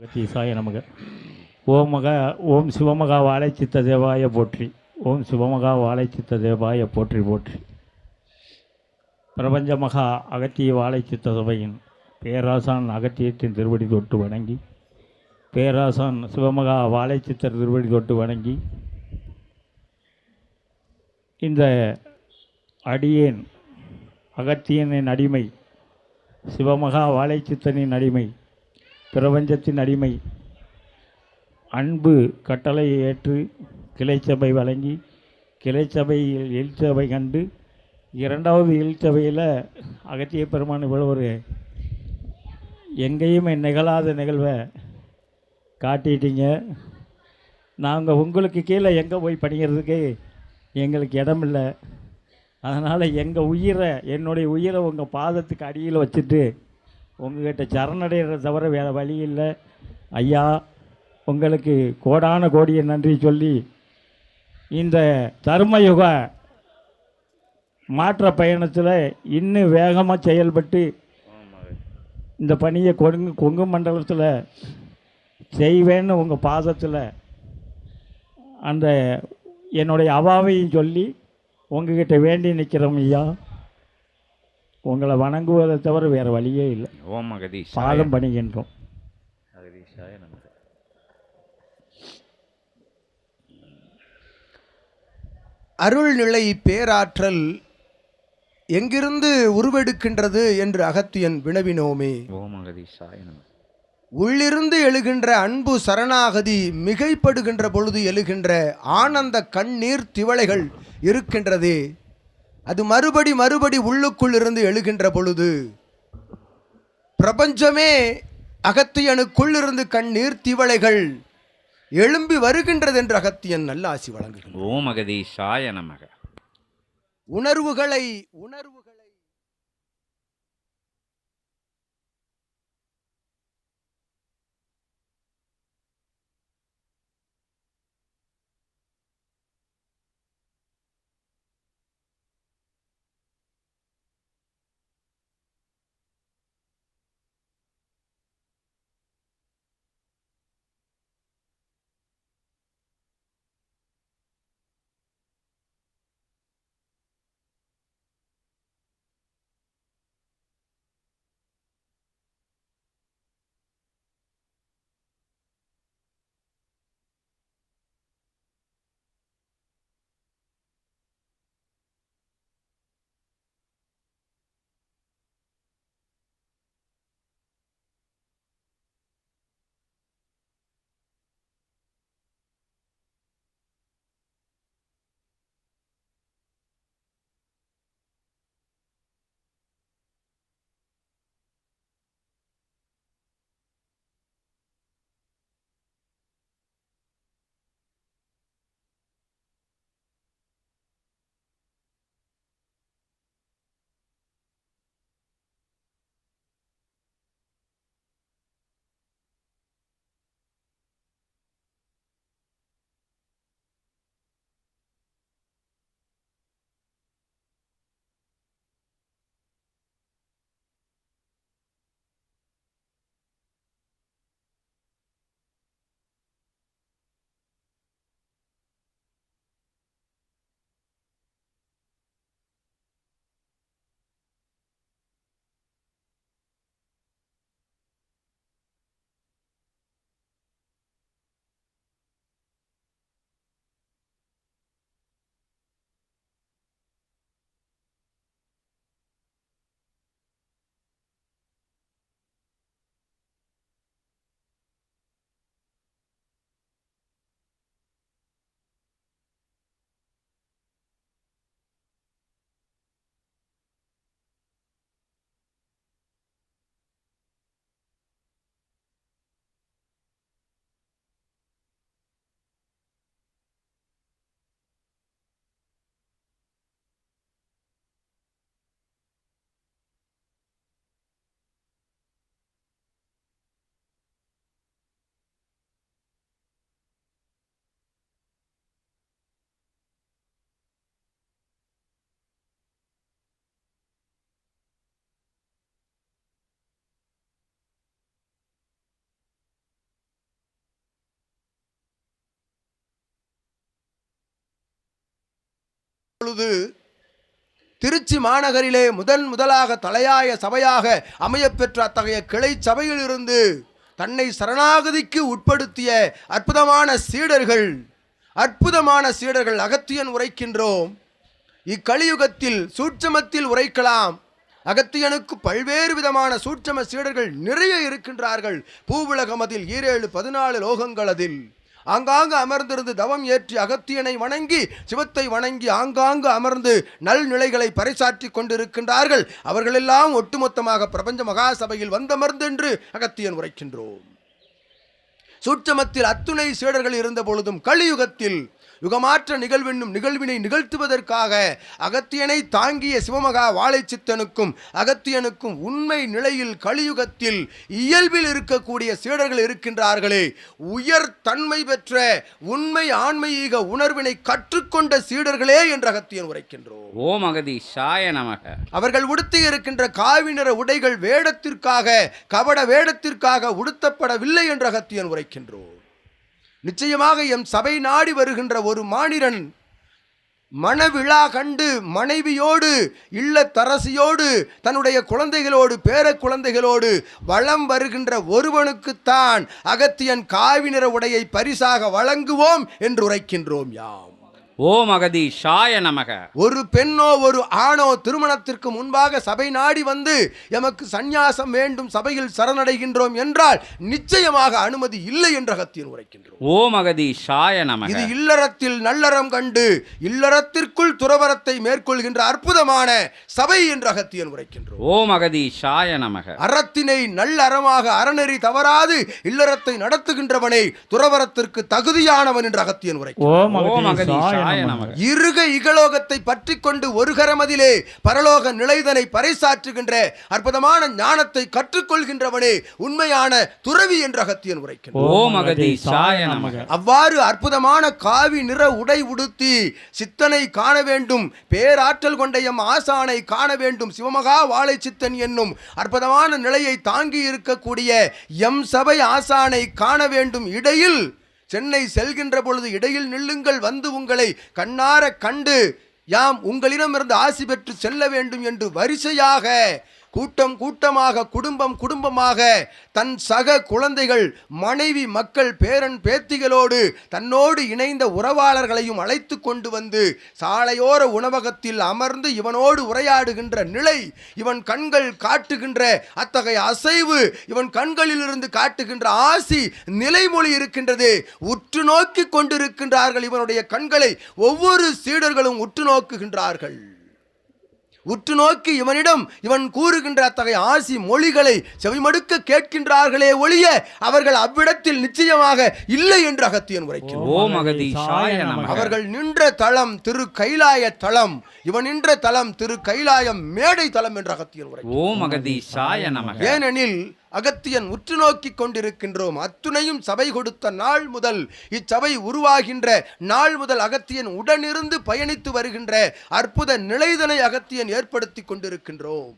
சாய நமக. ஓமகா ஓம் சிவமகா வாழை சித்த தேவாய போற்றி. ஓம் சிவமகா வாழை சித்த தேவாய போற்றி போற்றி. பிரபஞ்ச மகா அகத்திய வாழை சித்த சபையின் பேராசான் அகத்தியத்தின் திருவடி தொட்டு வணங்கி பேராசான் சிவமகா வாழை சித்தர் திருவடி தொட்டு வணங்கி இந்த அடியேன் அகத்தியனின் அடிமை சிவமகா வாழை சித்தனின் அடிமை பிரபஞ்சத்தின் அடிமை. அன்பு கட்டளையை ஏற்று கிளைச்சபை வழங்கி கிளைச்சபையில் எழுச்சபை கண்டு இரண்டாவது எழுச்சபையில் அகத்திய பெருமான் இவ்வளோ ஒரு எங்கேயுமே நிகழாத நிகழ்வை காட்டிட்டீங்க. நாங்கள் உங்களுக்கு கீழே எங்கே போய் படிக்கிறதுக்கு எங்களுக்கு இடம் இல்லை அதனால் எங்கள் உயிரை என்னுடைய உயிரை உங்கள் பாதத்துக்கு அடியில் வச்சுட்டு உங்ககிட்ட சரணடைகிறத தவிர வேறு வழி இல்லை. ஐயா உங்களுக்கு கோடான கோடியை நன்றி சொல்லி இந்த தர்மயுக மாற்ற பயணத்தில் இன்னும் வேகமாக செயல்பட்டு இந்த பணியை கொங்கு கொங்கு மண்டலத்தில் செய்வேன்னு உங்கள் பாதத்தில் அந்த என்னுடைய அவாவையும் சொல்லி உங்ககிட்ட வேண்டி நிற்கிறோம் ஐயா. உங்களை வணங்குவதை தவிர வேறு வழியே இல்லை. ஓம் அகதீஷாய பாதம் பணிகின்றோம். அகதீஷாய நமக. அருள்நிலை பேராற்றல் எங்கிருந்து உருவெடுக்கின்றது என்று அகத்தியன் வினவினோமே. ஓம் அகதீஷாய உள்ளிருந்து எழுகின்ற அன்பு சரணாகதி மிகைப்படுகின்ற பொழுது எழுகின்ற ஆனந்த கண்ணீர் திவளைகள் இருக்கின்றதே. அது மறுபடி மறுபடி உள்ளுக்குள் இருந்து எழுகின்ற பொழுது பிரபஞ்சமே அகத்தியனுக்குள் இருந்து கண்ணீர் திவளைகள் எழும்பி வருகின்றது என்று அகத்தியன் நல்ல ஆசி வழங்குகின்றான். ஓம் அகதீஷாய நமக. உணர்வுகளை உணர்வுகளை பொழுது திருச்சி மாநகரிலே முதன் முதலாக தலையாய சபையாக அமையப்பெற்ற அத்தகைய கிளை சபையிலிருந்து தன்னை சரணாகதிக்கு உட்படுத்திய அற்புதமான சீடர்கள் அற்புதமான சீடர்கள் அகத்தியன் உரைக்கின்றோம். இக்கலியுகத்தில் சூட்சமத்தில் உரைக்கலாம். அகத்தியனுக்கு பல்வேறு விதமான சூட்சம சீடர்கள் நிறைய இருக்கின்றார்கள். பூவுலகமதில் ஈரேழு பதினாலு லோகங்கள் அதில் ஆங்காங்கு அமர்ந்திருந்து தவம் ஏற்றி அகத்தியனை வணங்கி சிவத்தை வணங்கி ஆங்காங்கு அமர்ந்து நல்நிலைகளை பறைசாற்றி கொண்டிருக்கின்றார்கள். அவர்களெல்லாம் ஒட்டுமொத்தமாக பிரபஞ்ச மகாசபையில் வந்தமர்ந்தென்று அகத்தியன் உரைக்கின்றோம். சூட்சமத்தில் அத்துணை சீடர்கள் இருந்த பொழுதும் கலியுகத்தில் யுகமாற்ற நிகழ்வென்னும் நிகழ்வினை நிகழ்த்துவதற்காக அகத்தியனை தாங்கிய சிவமகா வாழைச்சித்தனுக்கும் அகத்தியனுக்கும் உண்மை நிலையில் கலியுகத்தில் இயல்பில் இருக்கக்கூடிய சீடர்கள் இருக்கின்றார்களே. உயர் தன்மை பெற்ற உண்மை ஆன்மீக உணர்வினை கற்றுக்கொண்ட சீடர்களே என்று அகத்தியன் உரைக்கின்றோம். ஓம் அகதீஷாய நமக. அவர்கள் உடுத்தி இருக்கின்ற காவி நிற உடைகள் வேடத்திற்காக கபட வேடத்திற்காக உடுத்தப்படவில்லை என்று அகத்தியன் உரைக்கின்றோம். நிச்சயமாக எம் சபை நாடி வருகின்ற ஒரு மானிடன் மணவிழா கண்டு மனைவியோடு இல்லத்தரசியோடு தன்னுடைய குழந்தைகளோடு பேர குழந்தைகளோடு வளம் வருகின்ற ஒருவனுக்குத்தான் அகத்தியன் காவி நிற உடையை பரிசாக வழங்குவோம் என்று உரைக்கின்றோம் யாம். ஓம் அகதீஷாய நமக. ஒரு பெண்ணோ ஒரு ஆணோ திருமணத்திற்கு முன்பாக சபை நாடி வந்து எமக்கு சந்நியாசம் வேண்டும் சபையில் சரணடைகின்றோம் என்றால் நிச்சயமாக அனுமதி இல்லை என்று அகத்தியன் உரைக்கின்றோம். ஓம் அகதீஷாய நமக. இது இல்லறத்தில் நல்லறம் கண்டு இல்லறத்திற்குள் துறவரத்தை மேற்கொள்கின்ற அற்புதமான சபை என்று அகத்தியன் உரைக்கின்றோம். ஓம் அகதீஷாய நமக. அறத்தினை நல்லறமாக அறநெறி தவறாது இல்லறத்தை நடத்துகின்றவனை துறவரத்திற்கு தகுதியானவன் என்று அகத்தியன் உரைக்கின்றோம். ஓம் ஓம் இருக இகலோகத்தை பற்றி கொண்டு ஒரு கரமதிலே பரலோக நிலைதனை பறைசாற்றுகின்ற அற்புதமான ஞானத்தை கற்றுக்கொள்கின்றவனே உண்மையான துறவி என்று அகத்தியன் உரைக்கின்றான் அவ்வாறு அற்புதமான காவி நிற உடை உடுத்தி சித்தனை காண வேண்டும் பேராற்றல் கொண்ட எம் ஆசானை காண வேண்டும் சிவமகா வாழை சித்தன் என்னும் அற்புதமான நிலையை தாங்கி இருக்கக்கூடிய எம் சபை ஆசானை காண வேண்டும் இடையில் சென்னை செல்கின்ற பொழுது இடையில் நில்லுங்கள் வந்து உங்களை கண்ணார கண்டு யாம் உங்களிடமிருந்து ஆசி பெற்று செல்ல வேண்டும் என்று வரிசையாக கூட்டம் கூட்டமாக குடும்பம் குடும்பமாக தன் சக குழந்தைகள் மனைவி மக்கள் பேரன் பேத்திகளோடு தன்னோடு இணைந்த உறவாளர்களையும் அழைத்து கொண்டு வந்து சாலையோர உணவகத்தில் அமர்ந்து இவனோடு உரையாடுகின்ற நிலை இவன் கண்கள் காட்டுகின்ற அத்தகைய அசைவு இவன் கண்களிலிருந்து காட்டுகின்ற ஆசி நிலைமொழி இருக்கின்றது. உற்று நோக்கி கொண்டிருக்கின்றார்கள் இவனுடைய கண்களை ஒவ்வொரு சீடர்களும் உற்று நோக்குகின்றார்கள். உற்று நோக்கி இவனிடம் இவன் கூறுகின்ற அத்தகைய ஆசி மொழிகளை செவிமடுக்க கேட்கின்றார்களே ஒழிய அவர்கள் அவ்விடத்தில் நிச்சயமாக இல்லை என்று அகத்தியன் நமக. அவர்கள் நின்ற தலம் திரு கைலாய தலம் இவன் நின்ற தலம் திரு கைலாயம் மேடை தலம் என்று அகத்தியன் நமக. ஏனெனில் அகத்தியன் உற்று நோக்கி கொண்டிருக்கின்றோம். அத்துணையும் சபை கொடுத்த நாள் முதல் இச்சபை உருவாகின்ற நாள் முதல் அகத்தியன் உடனிருந்து பயணித்து வருகின்ற அற்புத நிலைதனை அகத்தியன் ஏற்படுத்தி கொண்டிருக்கின்றோம்.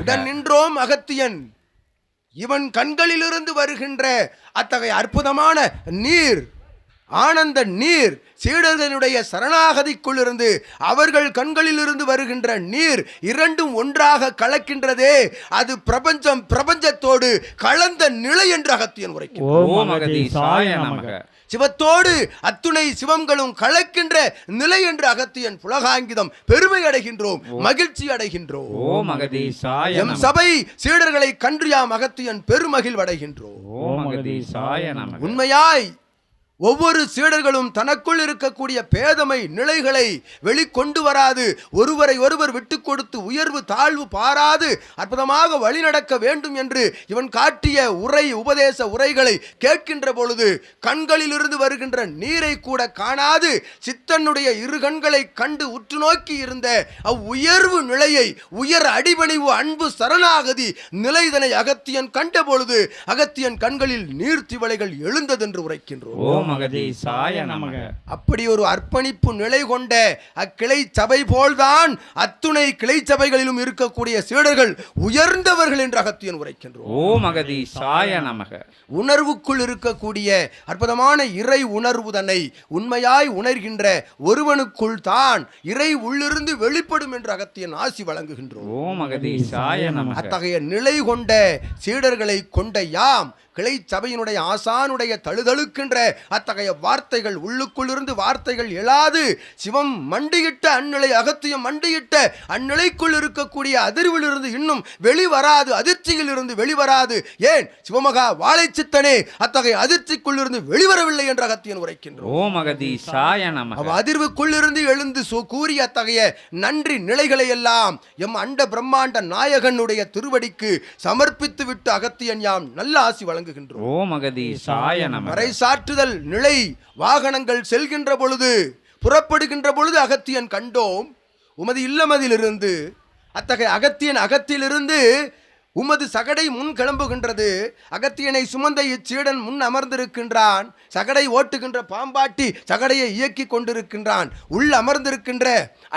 உடன் நின்றோம் அகத்தியன். இவன் கண்களிலிருந்து வருகின்ற அத்தகைய அற்புதமான நீர். ஆனந்த நீர் சீடர்களுடைய சரணாகதிக்குள்ளிருந்து அவர்கள் கண்களிலிருந்து வருகின்ற நீர் இரண்டும் ஒன்றாக கலக்கின்றதே. அது பிரபஞ்சம் பிரபஞ்சத்தோடு கலந்த நிலை என்று அகத்தியன் உரைக்கிறார் ஓம் அகதீஷாய நமக. சிவத்தோடு அத்துணை சிவங்களும் கலக்கின்ற நிலை என்று அகத்தியன் புலகாங்கிதம் பெருமை அடைகின்றோம் மகிழ்ச்சி அடைகின்றோம். எம் சபை சீடர்களை கன்று யாம் அகத்தியன் பெருமகிழ்வடைகின்றோம். உண்மையாய் ஒவ்வொரு சீடர்களும் தனக்குள் இருக்கக்கூடிய பேதமை நிலைகளை வெளிக்கொண்டு வராது. ஒருவரை ஒருவர் விட்டு கொடுத்து உயர்வு தாழ்வு பாராது. அற்புதமாக வழிநடக்க வேண்டும் என்று இவன் காட்டிய உரை உபதேச உரைகளை கேட்கின்ற பொழுது கண்களிலிருந்து வருகின்ற நீரை கூட காணாது. சித்தனுடைய இரு கண்களை கண்டு உற்று நோக்கி இருந்த அவ்வுயர்வு நிலையை உயர் அடிபணிவு அன்பு சரணாகதி நிலைதனை அகத்தியன் கண்ட பொழுது அகத்தியன் கண்களில் நீர்த்திவளைகள் எழுந்ததென்று உரைக்கின்றோம். மகதீசாய நமக. அப்படி ஒரு அர்ப்பணிப்பு நிலை கொண்ட அக்கிளை சபை போல்தான் அத்துணை கிளை சபைகளிலும் இருக்கக்கூடிய சீடர்கள் உயர்ந்தவர்கள் என்று அகத்தியன் உரைக்கின்றோம். ஓ மகதீசாய நமக. உணர்வுக்குள் இருக்கக்கூடிய அற்புதமான இறை உணர்வுதனை உண்மையாய் உணர்கின்ற ஒருவனுக்குள் தான் இறை உள்ளிருந்து வெளிப்படும் என்று அகத்தியன் ஆசி வழங்குகின்றோம். ஓ மகதீசாய நமக. அத்தகைய நிலை கொண்ட சீடர்களை கொண்ட யாம் கிளை சபையினுடைய ஆசானுடைய தழுதழுக்கின்ற அத்தகைய வார்த்தைகள் உள்ளுக்குள்ளிருந்து வார்த்தைகள் எழாது. சிவம் மண்டியிட்ட அந்நிலை அகத்தியம் மண்டியிட்ட அந்நிலைக்குள் இருக்கக்கூடிய அதிர்விலிருந்து இன்னும் வெளிவராது அதிர்ச்சியில் இருந்து வெளிவராது. ஏன்? சிவமகா வாழைச்சித்தனே அத்தகைய அதிர்ச்சிக்குள்ளிருந்து வெளிவரவில்லை என்று அகத்தியன் உரைக்கின்றோம் அதிர்வுக்குள்ளிருந்து எழுந்து சு கூறிய அத்தகைய நன்றி நிலைகளை எல்லாம் எம் அண்ட பிரம்மாண்ட நாயகனுடைய திருவடிக்கு சமர்ப்பித்து விட்டு அகத்தியன் யாம் நல்ல ஆசி வழங்குகின்றோம் ஓ மகதீசாய நமக. மறை சாற்றுதல் நிலை வாகனங்கள் செல்கின்ற பொழுது புறப்படுகின்ற பொழுது அகத்தியன் கண்டோம். உமது இல்லமதிலிருந்து அத்தகைய அகத்தியன் அகத்திலிருந்து உமது சகடை முன் கிளம்புகின்றது. அகத்தியனை சுமந்த இச்சீடன் முன் அமர்ந்திருக்கின்றான். சகடை ஓட்டுகின்ற பாம்பாட்டி சகடையை இயக்கி கொண்டிருக்கின்றான். உள் அமர்ந்திருக்கின்ற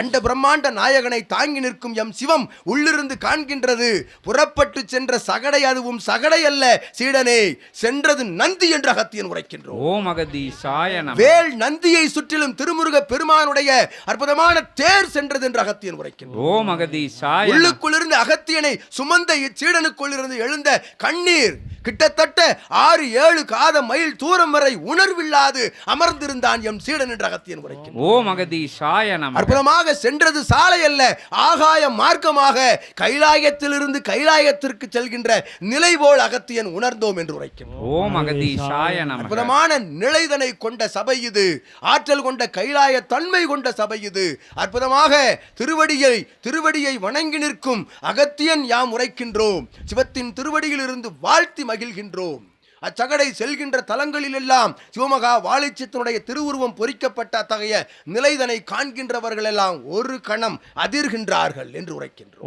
அண்ட பிரம்மாண்ட நாயகனை தாங்கி நிற்கும் எம் சிவம் உள்ளிருந்து காண்கின்றது. புறப்பட்டு சென்ற சகடை அதுவும் சகடை அல்ல. சீடனே சென்றது நந்தி என்று அகத்தியன் உரைக்கின்றோம். ஓ மகதீசாய நமக வேல் நந்தியை சுற்றிலும் திருமுருக பெருமானுடைய அற்புதமான தேர் சென்றது என்று அகத்தியன் உரைக்கின்றோம் ஓ மகதீசாய உள்ளுக்குள்ளிருந்து அகத்தியனை சுமந்த இச்சீடனுக்குள் சீடனுக்குள்ளிருந்து எழுந்த கண்ணீர். கிட்டத்தட்ட ஆறு ஏழு காத மைல் தூரம் வரை உணர்வில்லாது அமர்ந்திருந்தான் எம் சீடன் என்று அகத்தியன் உரைக்கின்றோம் ஓ மகதீசாய நமக. அற்புதமாக சென்றது சாலை அல்ல ஆகாய மார்க்கமாக கைலாயத்திலிருந்து கைலாயத்திற்கு செல்கின்ற நிலை போல் அகத்தியன் உணர்ந்தோம் என்று உரைக்கின்றோம் ஓ மகதீசாய நமக. அற்புதமான நிலைதனை கொண்ட சபை இது ஆற்றல் கொண்ட கைலாய தன்மை கொண்ட சபை இது. அற்புதமாக திருவடியை திருவடியை வணங்கி நிற்கும் அகத்தியன் யாம் உரைக்கின்றோம். சிவத்தின் திருவடியில் இருந்து வாழ்த்தி மகிழ்கின்றோம் அச்சகடை செல்கின்ற தலங்களில் எல்லாம் சிவமகா வாழைச்சித்தனுடைய திருவுருவம் பொறிக்கப்பட்ட அத்தகைய நிலைதனை காண்கின்றவர்கள் எல்லாம் ஒரு கணம் அதிர்கின்றார்கள் என்று உரைக்கின்றோம்.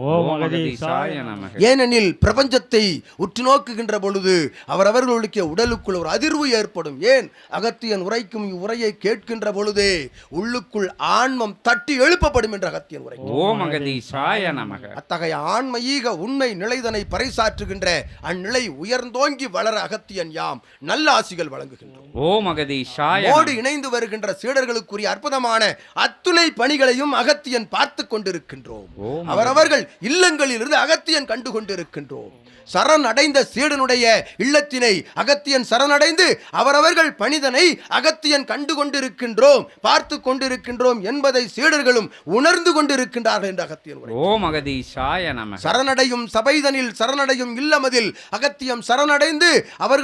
ஏனெனில் பிரபஞ்சத்தை உற்று நோக்குகின்ற பொழுது அவரவர்களுடைய உடலுக்குள் ஒரு அதிர்வு ஏற்படும். ஏன்? அகத்தியன் உரைக்கும் இவ்வுரையை கேட்கின்ற பொழுதே உள்ளுக்குள் ஆன்மம் தட்டி எழுப்பப்படும் என்று அகத்தியன் உரை ஓ மகதீசாய நமக. அத்தகைய ஆன்மீக உண்மை நிலைதனை பறைசாற்றுகின்ற அந்நிலை உயர்ந்தோங்கி வளர அகத்தியன் யாம் நல்ல ஆசிகள் வழங்குகின்றோம். ஓ மகதீசாய மோடு இணைந்து வருகின்ற சீடர்களுக்குரிய அற்புதமான அத்துணை பணிகளையும் அகத்தியன் பார்த்து கொண்டிருக்கின்றோம். அவரவர்கள் இல்லங்களிலிருந்து அகத்தியன் கண்டு கொண்டிருக்கின்றோம் சரண் அடைந்த சீடனுடைய இல்லத்தினை அகத்தியன் சரணடைந்து அவரவர்கள் பணிதனை அகத்தியன் கண்டு கொண்டிருக்கின்றோம் பார்த்து கொண்டிருக்கின்றோம் என்பதை சீடர்களும் உணர்ந்து கொண்டிருக்கின்றார்கள் என்று அகத்தியன் ஓ மகதீசாய நமக சரணடையும் சபைதனில் சரணடையும் இல்லமதில் அகத்தியம் சரணடைந்து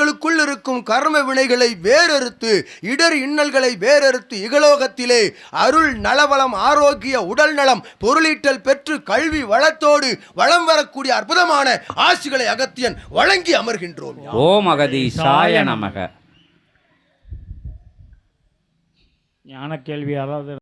அவர்களுக்குள் இருக்கும் கர்ம வினைகளை வேறறுத்து இடர் இன்னல்களை வேறறுத்து இகலோகத்திலே அருள் நலவளம் ஆரோக்கிய உடல் நலம் பொருளீட்டல் பெற்று கல்வி வளத்தோடு வளம் வரக்கூடிய அற்புதமான ஆசிகளை அகத்தியன் வழங்கி அமர்கின்றோம். ஓ மகதீசாய நமக. ஞான கேள்வி யாராவது